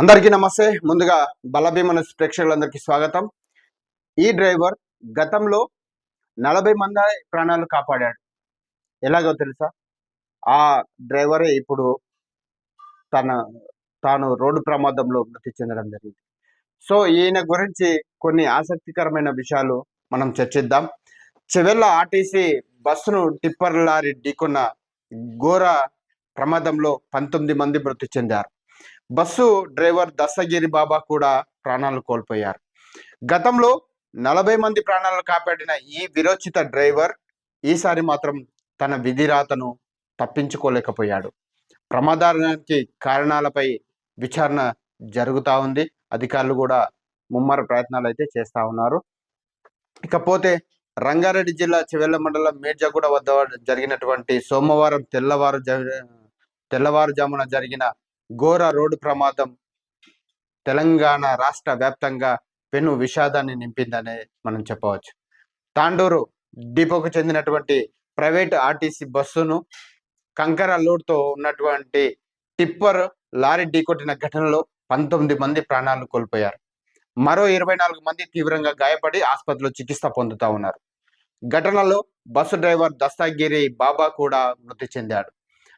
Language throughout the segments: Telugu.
అందరికీ నమస్తే. ముందుగా బలభీమనస్ ప్రేక్షకులందరికీ స్వాగతం. ఈ డ్రైవర్ గతంలో నలభై మంది ప్రాణాలు కాపాడాడు. ఎలాగో తెలుసా? ఆ డ్రైవరే ఇప్పుడు తన తాను రోడ్డు ప్రమాదంలో మృతి చెందడం జరిగింది. సో ఈయన గురించి కొన్ని ఆసక్తికరమైన విషయాలు మనం చర్చిద్దాం. చెవెళ్ళ ఆర్టీసీ బస్సును టిప్పర్ లారీ ఢీకొన్న ఘోర ప్రమాదంలో పంతొమ్మిది మంది మృతి చెందారు. బస్సు డ్రైవర్ దస్తగిరి బాబా కూడా ప్రాణాలు కోల్పోయారు. గతంలో నలభై మంది ప్రాణాలను కాపాడిన ఈ విరోచిత డ్రైవర్ ఈసారి మాత్రం తన విధిరాతను తప్పించుకోలేకపోయాడు. ప్రమాదానికి కారణాలపై విచారణ జరుగుతూ ఉంది. అధికారులు కూడా ముమ్మర ప్రయత్నాలు అయితే చేస్తూ ఉన్నారు. ఇకపోతే రంగారెడ్డి జిల్లా చివెల్ల మండలం మీర్జాగూడ వద్ద జరిగినటువంటి సోమవారం తెల్లవారు జ- తెల్లవారుజామున జరిగిన ఘోర రోడ్డు ప్రమాదం తెలంగాణ రాష్ట్ర వ్యాప్తంగా పెను విషాదాన్ని నింపిందనే మనం చెప్పవచ్చు. తాండూరు డిపోకు చెందినటువంటి ప్రైవేట్ ఆర్టీసీ బస్సును కంకర లోడ్తో ఉన్నటువంటి టిప్పర్ లారీ ఢీకొట్టిన ఘటనలో పంతొమ్మిది మంది ప్రాణాలు కోల్పోయారు. మరో ఇరవై నాలుగు మంది తీవ్రంగా గాయపడి ఆసుపత్రిలో చికిత్స పొందుతా ఉన్నారు. ఘటనలో బస్సు డ్రైవర్ దస్తాగిరి బాబా కూడా మృతి చెందాడు.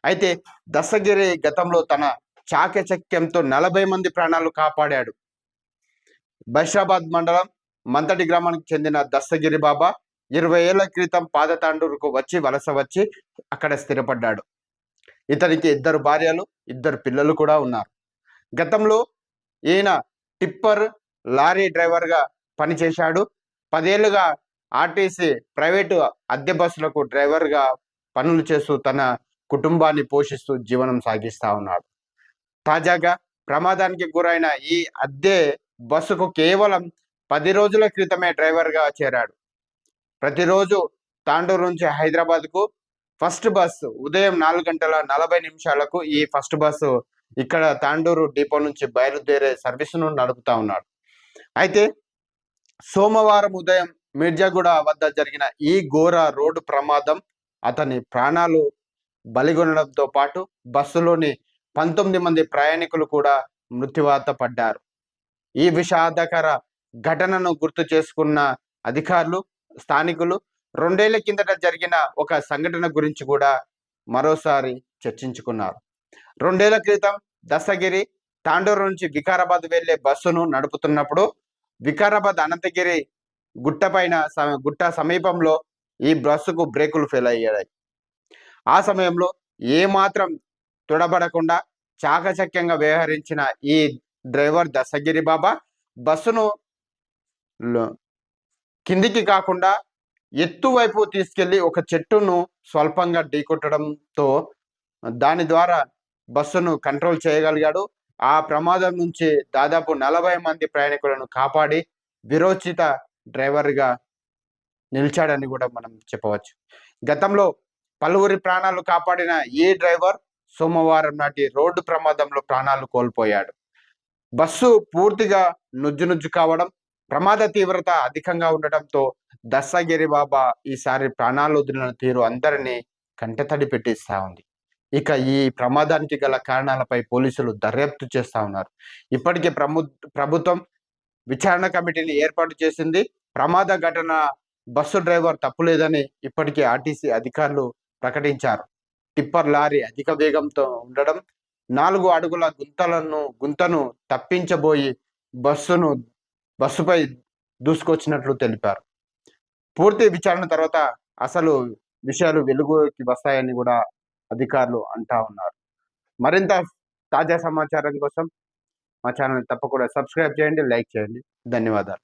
అయితే దస్తగిరి గతంలో తన చాకచక్యంతో నలభై మంది ప్రాణాలు కాపాడాడు. బషాబాద్ మండలం మంతటి గ్రామానికి చెందిన దస్తగిరి బాబా ఇరవై ఏళ్ళ క్రితం పాదతాండూరుకు వచ్చి వలస వచ్చి అక్కడ స్థిరపడ్డాడు. ఇతనికి ఇద్దరు భార్యలు ఇద్దరు పిల్లలు కూడా ఉన్నారు. గతంలో ఈయన టిప్పర్ లారీ డ్రైవర్గా పనిచేశాడు. పదేళ్ళుగా ఆర్టీసీ ప్రైవేటు అద్దె బస్సులకు డ్రైవర్గా పనులు చేస్తూ తన కుటుంబాన్ని పోషిస్తూ జీవనం సాగిస్తూ ఉన్నాడు. తాజాగా ప్రమాదానికి గురైన ఈ అద్దె బస్సుకు కేవలం పది రోజుల క్రితమే డ్రైవర్గా చేరాడు. ప్రతిరోజు తాండూరు నుంచి హైదరాబాద్కు ఫస్ట్ బస్సు ఉదయం నాలుగు గంటల నలభై నిమిషాలకు ఈ ఫస్ట్ బస్సు ఇక్కడ తాండూరు డిపో నుంచి బయలుదేరే సర్వీసును నడుపుతా ఉన్నాడు. అయితే సోమవారం ఉదయం మిర్జాగూడ వద్ద జరిగిన ఈ ఘోర రోడ్డు ప్రమాదం అతని ప్రాణాలు బలిగొనడంతో పాటు బస్సులోని పంతొమ్మిది మంది ప్రయాణికులు కూడా మృత్యువాత పడ్డారు. ఈ విషాదకర ఘటనను గుర్తు చేసుకున్న అధికారులు స్థానికులు రెండేళ్ళ కిందట జరిగిన ఒక సంఘటన గురించి కూడా మరోసారి చర్చించుకున్నారు. రెండేళ్ళ క్రితం దశగిరి తాండూరు నుంచి వికారాబాద్ వెళ్ళే బస్సును నడుపుతున్నప్పుడు వికారాబాద్ అనంతగిరి గుట్టపైన గుట్ట సమీపంలో ఈ బస్సుకు బ్రేకులు ఫెయిల్ అయ్యాయి. ఆ సమయంలో ఏమాత్రం తుడబడకుండా చాకచక్యంగా వ్యవహరించిన ఈ డ్రైవర్ దశగిరి బాబా బస్సును కిందికి కాకుండా ఎత్తు వైపు తీసుకెళ్ళి ఒక చెట్టును స్వల్పంగా ఢీకొట్టడంతో దాని ద్వారా బస్సును కంట్రోల్ చేయగలిగాడు. ఆ ప్రమాదం నుంచి దాదాపు నలభై మంది ప్రయాణికులను కాపాడి విరోచిత డ్రైవర్గా నిలిచాడని కూడా మనం చెప్పవచ్చు. గతంలో పలువురి ప్రాణాలు కాపాడిన ఈ డ్రైవర్ సోమవారం నాటి రోడ్డు ప్రమాదంలో ప్రాణాలు కోల్పోయాడు. బస్సు పూర్తిగా నుజ్జు నుజ్జు కావడం ప్రమాద తీవ్రత అధికంగా ఉండటంతో దస్తగిరి బాబా ఈసారి ప్రాణాలు వదిలిన తీరు అందరినీ కంటతడి పెట్టిస్తా ఉంది. ఇక ఈ ప్రమాదానికి గల కారణాలపై పోలీసులు దర్యాప్తు చేస్తా ఉన్నారు. ఇప్పటికే ప్రము ప్రభుత్వం విచారణ కమిటీని ఏర్పాటు చేసింది. ప్రమాద ఘటన బస్సు డ్రైవర్ తప్పులేదని ఇప్పటికే ఆర్టీసీ అధికారులు ప్రకటించారు. టిప్పర్ లారీ అధిక వేగంతో ఉండడం నాలుగు అడుగుల గుంతలను గుంతను తప్పించబోయి బస్సును బస్సుపై దూసుకొచ్చినట్లు తెలిపారు. పూర్తి విచారణ తర్వాత అసలు విషయాలు వెలుగుకి వస్తాయని కూడా అధికారులు అంటా ఉన్నారు. మరింత తాజా సమాచారం కోసం మా ఛానల్ తప్పకుండా సబ్స్క్రైబ్ చేయండి లైక్ చేయండి. ధన్యవాదాలు.